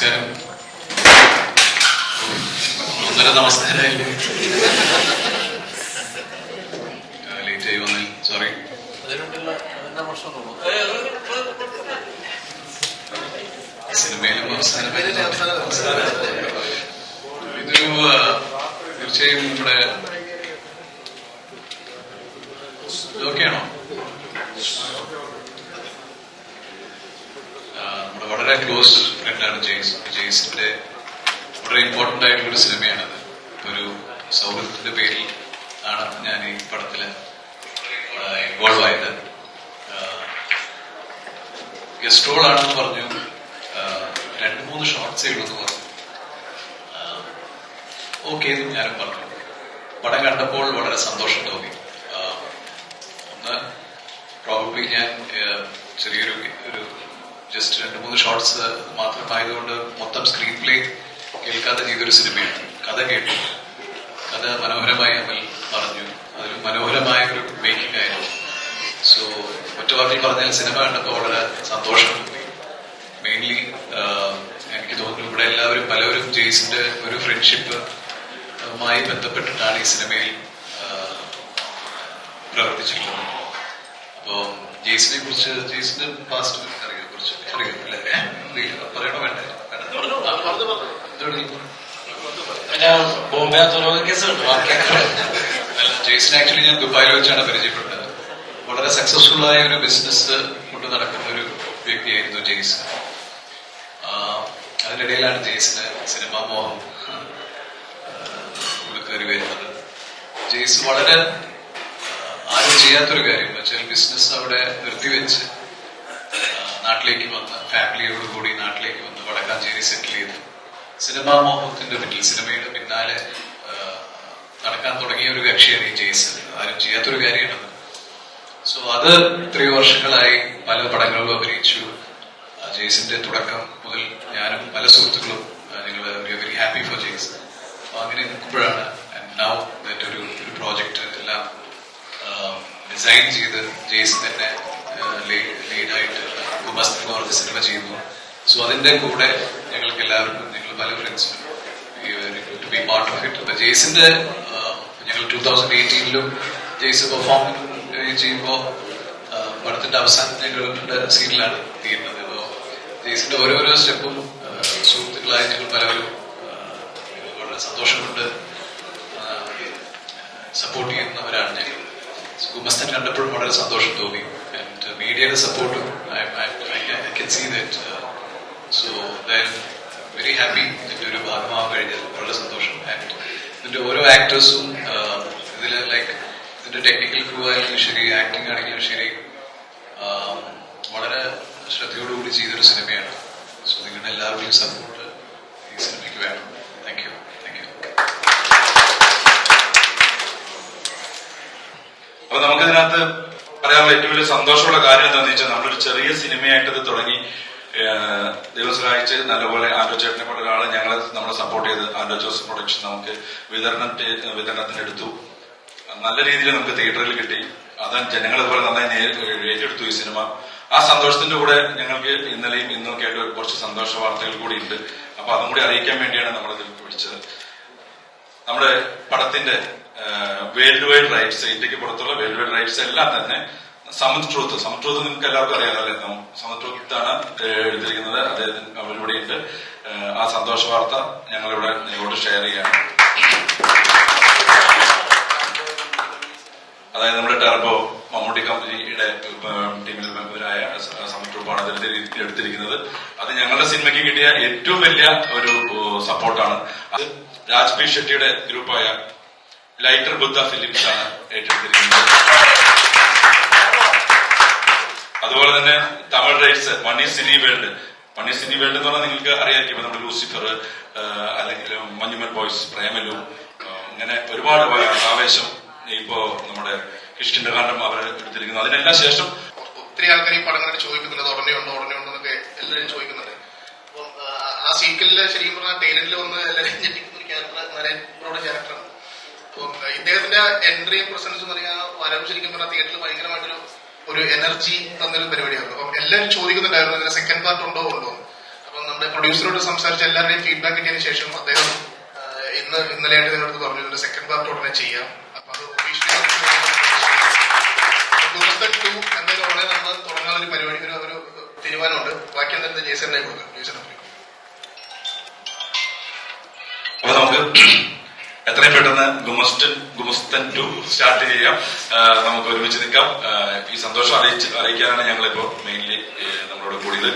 നമസ്കാരം. ഒന്നര നമസ്കാരമായില്ലേ? ലേറ്റ് ആയി വന്നതിൽ സോറി സിനിമയിലും അവസാനം. ഇതൊരു തീർച്ചയായും നമ്മുടെ നമ്മുടെ വളരെ ക്ലോസ് ഫ്രണ്ടാണ് ജെയ്സ്. ജെയ്സിന്റെ വളരെ ഇമ്പോർട്ടന്റ് ആയിട്ടുള്ള ഒരു സിനിമയാണത്. ഒരു സൗഹൃദത്തിന്റെ പേരിൽ ആണ് ഞാൻ ഈ പടത്തിൽ ഇൻവോൾവ് ആയത്. ഗസ്റ്റ് റോൾ ആണെന്ന് പറഞ്ഞു. രണ്ട് മൂന്ന് ഷോർട്സ് ഉള്ളൂ എന്ന് പറഞ്ഞു. ഓക്കെ എന്ന് ഞാനും പറഞ്ഞു. പടം കണ്ടപ്പോൾ വളരെ സന്തോഷം തോന്നി. ഒന്ന് പ്രോബ്ലി ഞാൻ ചെറിയൊരു ഒരു ജസ്റ്റ് രണ്ട് മൂന്ന് ഷോർട്സ് മാത്രമായതുകൊണ്ട് മൊത്തം സ്ക്രീൻ പ്ലേ കേൾക്കാതെ ചെയ്തൊരു സിനിമയാണ് കഥ കേട്ടു. കഥ മനോഹരമായി അമൽ പറഞ്ഞു. അതൊരു മനോഹരമായ ഒരു മേക്കിംഗ് ആയിരുന്നു. സോ ഒറ്റ വാക്കിൽ പറഞ്ഞാൽ സിനിമ കണ്ടപ്പോൾ വളരെ സന്തോഷം. മെയിൻലി എനിക്ക് തോന്നുന്നു ഇവിടെ എല്ലാവരും പലവരും ജെയ്സിന്റെ ഒരു ഫ്രണ്ട്ഷിപ്പ് മായി ബന്ധപ്പെട്ടിട്ടാണ് ഈ സിനിമയിൽ പ്രവർത്തിച്ചിട്ടുള്ളത്. അപ്പോ ജെയ്സിനെ കുറിച്ച് ജെയ്സിന്റെ പാസ്റ്റ് കുറച്ച് അറിയാം ബോംബെ തുറവ കേസ് ആക്ച്വലി ഞാൻ ദുബായിൽ വെച്ചാണ് പരിചയപ്പെട്ടത് വളരെ സക്സസ്ഫുൾ ആയ ഒരു ബിസിനസ് കൊണ്ട് നടക്കുന്ന ഒരു വ്യക്തിയായിരുന്നു ജെയ്സ് അതിനിടയിലാണ് ജെയ്സിന് സിനിമാ മോഹം കയറി വരുന്നത് ജെയ്സ് വളരെ ആരും ചെയ്യാത്തൊരു കാര്യം വെച്ചാൽ ബിസിനസ് അവിടെ നിർത്തിവെച്ച് നാട്ടിലേക്ക് വന്ന് ഫാമിലിയോട് കൂടി നാട്ടിലേക്ക് വന്ന് വടക്കാഞ്ചേരി സെറ്റിൽ ചെയ്ത് സിനിമാ മോഹത്തിന്റെ പിന്നിൽ സിനിമയുടെ പിന്നാലെ നടക്കാൻ തുടങ്ങിയ ഒരു കക്ഷിയാണ് ഈ ജെയ്സ് ആരും ചെയ്യാത്തൊരു കാര്യമാണത് സോ അത് ഇത്രയോ വർഷങ്ങളായി പല പടങ്ങളിലും അഭിനയിച്ചു. ജെയ്സിന്റെ തുടക്കം മുതൽ ഞാനും പല സുഹൃത്തുക്കളും ഞങ്ങൾ വെരി ഹാപ്പി ഫോർ ജെയ്സ് അപ്പൊ അങ്ങനെ നിൽക്കുമ്പോഴാണ് നൗ ഒരു ഒരു പ്രോജക്റ്റ് എല്ലാം ഡിസൈൻ ചെയ്ത് ജെയ്സ് തന്നെ എന്ന് പറഞ്ഞ സിനിമ ചെയ്യുന്നു. സോ അതിന്റെ കൂടെ ഞങ്ങൾക്ക് എല്ലാവർക്കും ഞങ്ങൾ പല ഫ്രണ്ട്സിനും ടു ബി പാർട്ട് ഓഫ് ജെയ്സിന്റെ ഞങ്ങൾ ടൂ തൗസൻഡ് എയ്റ്റീനിലും ജെയ്സ് പെർഫോം ചെയ്യുമ്പോൾ പടത്തിന്റെ അവസാനം ഞങ്ങളുടെ സീനിലാണ് തീരുന്നത്. അപ്പോൾ ജെയ്സിന്റെ ഓരോരോ സ്റ്റെപ്പും സുഹൃത്തുക്കളായ ഞങ്ങൾ പലവരും വളരെ സന്തോഷമുണ്ട്. സപ്പോർട്ട് ചെയ്യുന്നവരാണ് ഞങ്ങൾ. ഗുമസ്തൻ കണ്ടപ്പോഴും വളരെ സന്തോഷം തോന്നി. ആൻഡ് മീഡിയയുടെ സപ്പോർട്ടും I can see that so very happy ഇതിന്റെ ഒരു ഭാഗമാവാൻ കഴിഞ്ഞാൽ വളരെ സന്തോഷം. ആൻഡ് ഇതിന്റെ ഓരോ ആക്ടേഴ്സും ഇതിൽ ലൈക്ക് ഇതിന്റെ ടെക്നിക്കൽ ക്രൂ ആയാലും ശരി ആക്ടിംഗ് ആണെങ്കിലും ശരി ആം, വളരെ ശ്രദ്ധയോടുകൂടി ചെയ്തൊരു സിനിമയാണ്. സോ നിങ്ങളുടെ എല്ലാവരുടെയും സപ്പോർട്ട് ഈ സിനിമയ്ക്ക് വേണം. താങ്ക് യു താങ്ക് യു അപ്പൊ നമുക്കിതിനകത്ത് പറയാനുള്ള ഏറ്റവും വലിയ സന്തോഷമുള്ള കാര്യം എന്താണെന്ന് വെച്ചാൽ നമ്മളൊരു ചെറിയ സിനിമയായിട്ട് തുടങ്ങി ഏഹ് ദൈവം നല്ലപോലെ ആൻഡോ ചേട്ടനെ പോലെ ഒരാളെ ഞങ്ങളെ നമ്മളെ സപ്പോർട്ട് ചെയ്ത് ജോസഫ് പ്രൊഡക്ഷൻ നമുക്ക് വിതരണം വിതരണത്തിനെടുത്തു നല്ല രീതിയിൽ നമുക്ക് തിയേറ്ററിൽ കിട്ടി. അതാണ് ജനങ്ങൾ അതുപോലെ നന്നായി ഏറ്റെടുത്തു ഈ സിനിമ. ആ സന്തോഷത്തിന്റെ കൂടെ ഞങ്ങൾക്ക് ഇന്നലെയും ഇന്നൊക്കെ ആയിട്ട് കുറച്ച് സന്തോഷ വാർത്തകൾ കൂടി ഉണ്ട്. അപ്പൊ അതും കൂടി അറിയിക്കാൻ വേണ്ടിയാണ് നമ്മളിത് വിളിച്ചത്. നമ്മുടെ പടത്തിന്റെ വേൾഡ് വൈഡ് റൈറ്റ്സ് ഇന്ത്യയ്ക്ക് പുറത്തുള്ള വേൾഡ് വൈഡ് റൈറ്റ്സ് എല്ലാം തന്നെ സമുദ് ട്രൂത്ത് സമുദ് ട്രൂത്ത് നിങ്ങൾക്ക് എല്ലാവർക്കും അറിയാമല്ലോ സമത് സമുദ് ട്രൂത്ത് ആണ് ഏഹ്, എടുത്തിരിക്കുന്നത് അദ്ദേഹത്തിന് അവരിവിടെ ഉണ്ട്. ആ സന്തോഷ വാർത്ത ഞങ്ങളിവിടെ നിങ്ങളോട് ഷെയർ ചെയ്യാണ് അതായത് നമ്മുടെ ടെർബോ മമ്മൂട്ടി കമ്പനിയുടെ ടീമിൽ മെമ്പറായ സമുദ് ട്രൂപ്പാണ് അതിൽ എടുത്തിരിക്കുന്നത്. അത് ഞങ്ങളുടെ സിനിമയ്ക്ക് കിട്ടിയ ഏറ്റവും വലിയ ഒരു സപ്പോർട്ടാണ് അത് രാജ് പി ഷെട്ടിയുടെ ഗ്രൂപ്പായ ലൈറ്റർ ബുദ്ധ ഫിലിംസ് ആണ് ഏറ്റെടുത്തിരിക്കുന്നത്. അതുപോലെ തന്നെ Tamil rights Mani cine world. Mani cine world എന്ന് പറഞ്ഞാൽ നിങ്ങൾക്ക് അറിയാമായിരിക്കും നമ്മുടെ ലൂസിഫർ അല്ലെങ്കിൽ മഞ്ഞുമൽ ബോയ്സ് പ്രേമലു അങ്ങനെ ഒരുപാട് ആവേശം ഇപ്പോ നമ്മുടെ കിഷ്കിന്റെ കാരണം അവർ എടുത്തിരിക്കുന്നു. അതിനെല്ലാം ശേഷം ഒത്തിരി ആൾക്കാർ ഈ പടങ്ങൾ ചോദിക്കുന്നുണ്ട്. ഉടനെ ഉണ്ടോ ഉടനെ ഉണ്ടോ എന്നൊക്കെ എല്ലാവരും ചോദിക്കുന്നുണ്ട്. അപ്പം ആ, സീക്വലിൽ ശരിക്കും പറഞ്ഞാൽ ടൈലന്റിൽ വന്ന് എല്ലാവരും ക്യാരക്ടർ നരേന്ദ്രയുടെ ക്യാരക്ടറാണ് അപ്പം ഇദ്ദേഹത്തിന്റെ എൻട്രിയും പ്രസൻസും എന്ന് പറഞ്ഞാൽ വരവ് ശരിക്കും പറഞ്ഞാൽ തിയേറ്ററിൽ ഭയങ്കരമായിട്ടൊരു ഒരു എനർജി തന്നൊരു പരിപാടിയായിരുന്നു അപ്പം എല്ലാവരും ചോദിക്കുന്നുണ്ടായിരുന്നു ഇതിന്റെ സെക്കൻഡ് പാർട്ട് ഉണ്ടോ ഉണ്ടോ. അപ്പം നമ്മുടെ പ്രൊഡ്യൂസറോട് സംസാരിച്ച എല്ലാവരുടെയും ഫീഡ്ബാക്ക് കിട്ടിയതിനു ശേഷം അദ്ദേഹം ഇന്ന് ഇന്നലെയായിട്ട് നിങ്ങളടുത്ത് പറഞ്ഞു ഇതിന്റെ സെക്കൻഡ് പാർട്ട് ഉടനെ ചെയ്യാം അപ്പൊ അത് ഒഫീഷ്യലി ടു എന്തായാലും ഉടനെ നമ്മൾ തുടങ്ങാൻ ഒരു പരിപാടി ഒരു ഒരു തീരുമാനമുണ്ട് ബാക്കി എന്തായാലും ജേസറിനെ കൊടുക്കാം ജേസറിനെ അപ്പൊ നമുക്ക് എത്രയും പെട്ടെന്ന് ഗുമസ്റ്റൻ ഗുമസ്തൻ ടു സ്റ്റാർട്ട് ചെയ്യാം. നമുക്ക് ഒരുമിച്ച് നിൽക്കാം. ഈ സന്തോഷം അറിയിച്ച് അറിയിക്കാനാണ് ഞങ്ങളിപ്പോ മെയിൻലി നമ്മളോട് കൂടിയത്.